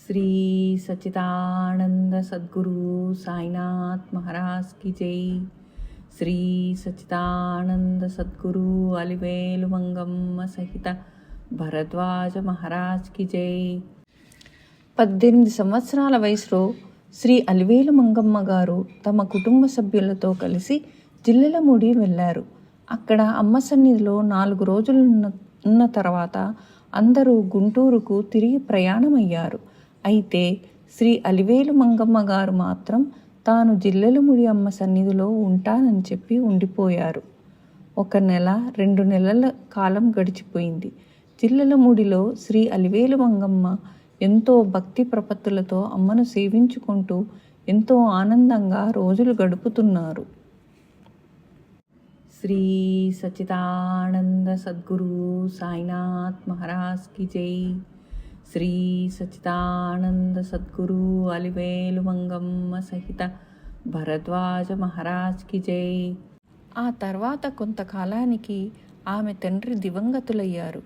श्री सच्चिदानंद सद्गुरु साईनाथ महाराज की जय శ్రీ సచ్చిదానంద సద్గురు అలివేలు మంగమ్మ సహిత భరద్వాజ మహారాజ్కి జై పద్దెనిమిది సంవత్సరాల వయసులో శ్రీ అలివేలు మంగమ్మ గారు తమ కుటుంబ సభ్యులతో కలిసి జిల్లెలమూడి వెళ్ళారు అక్కడ అమ్మ సన్నిధిలో నాలుగు రోజులు ఉన్న ఉన్న తర్వాత అందరూ గుంటూరుకు తిరిగి ప్రయాణమయ్యారు అయితే శ్రీ అలివేలు మంగమ్మ గారు మాత్రం తాను జిల్లెలముడి అమ్మ సన్నిధిలో ఉంటానని చెప్పి ఉండిపోయారు. ఒక నెల రెండు నెలల కాలం గడిచిపోయింది. జిల్లెలముడిలో శ్రీ అలివేలు మంగమ్మ ఎంతో భక్తి ప్రపత్తులతో అమ్మను సేవించుకుంటూ ఎంతో ఆనందంగా రోజులు గడుపుతున్నారు. శ్రీ సచిదానంద సద్గురు సాయినాథ్ మహారాజ్కి జై. శ్రీ సచిదానంద సద్గురు అలివేలు మంగమ్మ సహిత భరద్వాజ మహారాజ్కి జై. ఆ తర్వాత కొంతకాలానికి ఆమె తండ్రి దివంగతులయ్యారు.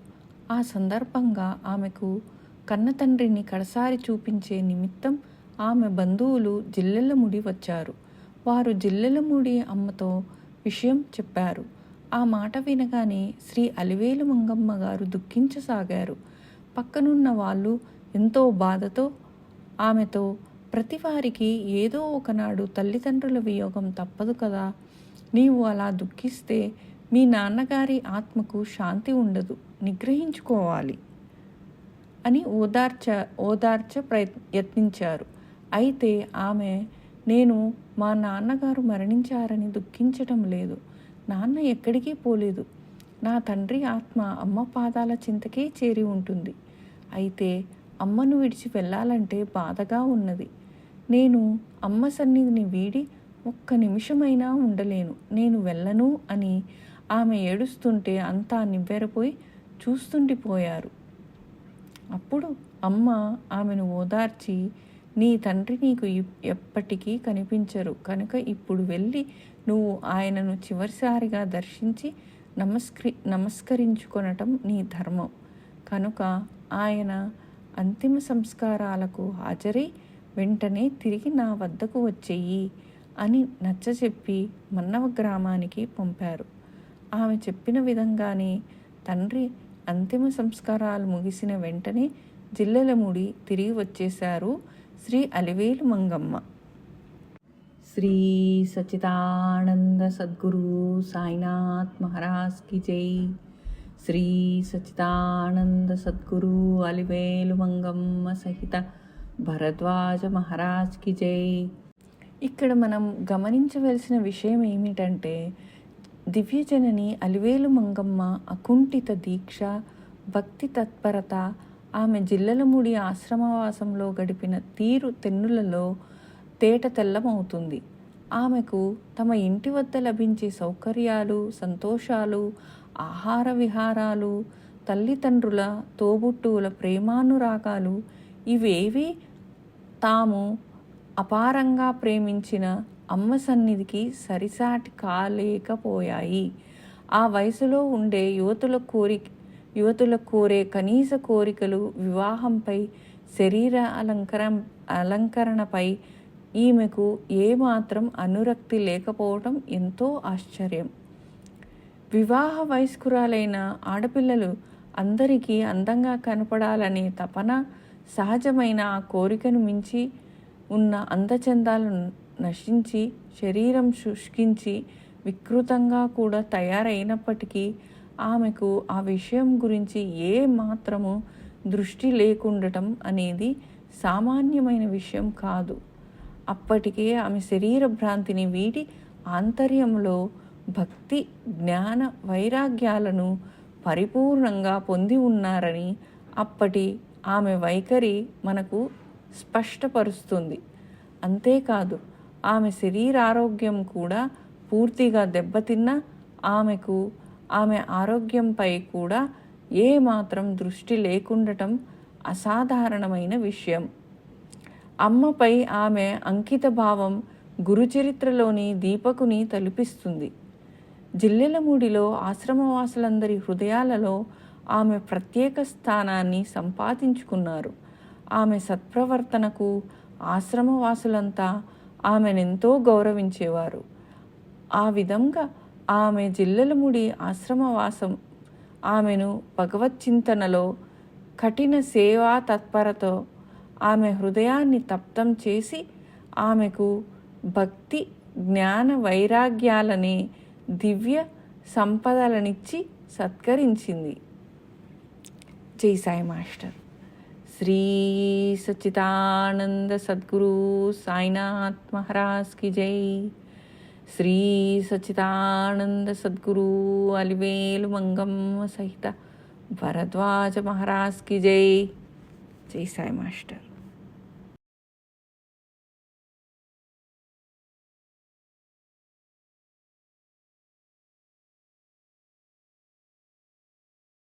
ఆ సందర్భంగా ఆమెకు కన్న తండ్రిని కడసారి చూపించే నిమిత్తం ఆమె బంధువులు జిల్లెలముడి వచ్చారు. వారు జిల్లెలముడి అమ్మతో విషయం చెప్పారు. ఆ మాట వినగానే శ్రీ అలివేలు మంగమ్మ గారు దుఃఖించసాగారు. పక్కనున్న వాళ్ళు ఎంతో బాధతో ఆమెతో ప్రతివారికి ఏదో ఒకనాడు తల్లిదండ్రుల వియోగం తప్పదు కదా. నీవు అలా దుఃఖిస్తే మీ నాన్నగారి ఆత్మకు శాంతి ఉండదు. నిగ్రహించుకోవాలి అని ఓదార్చ ఓదార్చ ప్రయత్ యత్నించారు. అయితే ఆమె నేను మా నాన్నగారు మరణించారని దుఃఖించటం లేదు. నాన్న ఎక్కడికి పోలేదు. నా తండ్రి ఆత్మ అమ్మ పాదాల చింతకే చేరి ఉంటుంది. అయితే అమ్మను విడిచి వెళ్ళాలంటే బాధగా ఉన్నది. నేను అమ్మ సన్నిధిని వీడి ఒక్క నిమిషమైనా ఉండలేను. నేను వెళ్ళను అని ఆమె ఏడుస్తుంటే అంతా నివ్వెరపోయి చూస్తుండిపోయారు. అప్పుడు అమ్మ ఆమెను ఓదార్చి నీ తండ్రి నీకు ఎప్పటికీ కనిపించరు. కనుక ఇప్పుడు వెళ్ళి నువ్వు ఆయనను చివరిసారిగా దర్శించి నమస్కరి నమస్కరించుకొనటం నీ ధర్మం. కనుక ఆయన అంతిమ సంస్కారాలకు హాజరై వెంటనే తిరిగి నా వద్దకు వచ్చేయి అని నచ్చచెప్పి మన్నవ గ్రామానికి పంపారు. ఆమె చెప్పిన విధంగానే తండ్రి అంతిమ సంస్కారాలు ముగిసిన వెంటనే జిల్లెలముడి తిరిగి వచ్చేశారు శ్రీ అలివేలు మంగమ్మ. శ్రీ సచిదానంద సద్గురు సాయినాథ్ మహారాజ్కి జై. శ్రీ సచిదానంద సద్గురు అలివేలు మంగమ్మ సహిత భరద్వాజ మహారాజ్కి జై. ఇక్కడ మనం గమనించవలసిన విషయం ఏమిటంటే దివ్యజనని అలివేలు మంగమ్మ అకుంఠిత దీక్ష భక్తి తత్పరత ఆమె జిల్లలముడి ఆశ్రమవాసంలో గడిపిన తీరు తెన్నులలో తేట తెల్లమవుతుంది. ఆమెకు తమ ఇంటి వద్ద లభించే సౌకర్యాలు సంతోషాలు ఆహార విహారాలు తల్లిదండ్రుల తోబుట్టువుల ప్రేమానురాగాలు ఇవేవి తాము అపారంగా ప్రేమించిన అమ్మ సన్నిధికి సరిసాటి కాలేకపోయాయి. ఆ వయసులో ఉండే యువతుల కోరి యువతుల కోరే కనీస కోరికలు వివాహంపై శరీర అలంకరం అలంకరణపై ఈమెకు ఏమాత్రం అనురక్తి లేకపోవటం ఎంతో ఆశ్చర్యం. వివాహ వయస్కురాలైన ఆడపిల్లలు అందరికీ అందంగా కనపడాలనే తపన సహజమైన ఆ కోరికను మించి ఉన్న అందచందాలను నశించి శరీరం శుష్కించి వికృతంగా కూడా తయారైనప్పటికీ ఆమెకు ఆ విషయం గురించి ఏ మాత్రము దృష్టి లేకుండటం అనేది సామాన్యమైన విషయం కాదు. అప్పటికే ఆమె శరీర భ్రాంతిని వీడి ఆంతర్యంలో భక్తి జ్ఞాన వైరాగ్యాలను పరిపూర్ణంగా పొంది ఉన్నారని అప్పటి ఆమె వైఖరి మనకు స్పష్టపరుస్తుంది. అంతేకాదు ఆమె శరీరారోగ్యం కూడా పూర్తిగా దెబ్బతిన్న ఆమెకు ఆమె ఆరోగ్యంపై కూడా ఏ మాత్రం దృష్టి లేకుండటం అసాధారణమైన విషయం. అమ్మపై ఆమె అంకిత భావం గురుచరిత్రలోని దీపకుని తలుపిస్తుంది. జిల్లెలమూడిలో ఆశ్రమవాసులందరి హృదయాలలో ఆమె ప్రత్యేక స్థానాన్ని సంపాదించుకున్నారు. ఆమె సత్ప్రవర్తనకు ఆశ్రమవాసులంతా ఆమెనెంతో గౌరవించేవారు. ఆ విధంగా ఆమె జిల్లెలముడి ఆశ్రమవాసం ఆమెను భగవచ్చింతనలో కఠిన సేవా తత్పరతో ఆమె హృదయాన్ని తప్తం చేసి ఆమెకు భక్తి జ్ఞాన వైరాగ్యాలనే దివ్య సంపదలనిచ్చి సత్కరించింది. జై సాయి మాస్టర్. శ్రీ సచ్చిదానంద సద్గురు సాయినాథ్ మహారాజ్కి జై. శ్రీ సచ్చిదానంద సద్గురు అలివేలు మంగమ్మ సహిత భరద్వాజ మహారాజ్కి జై. జై సాయి మాస్టర్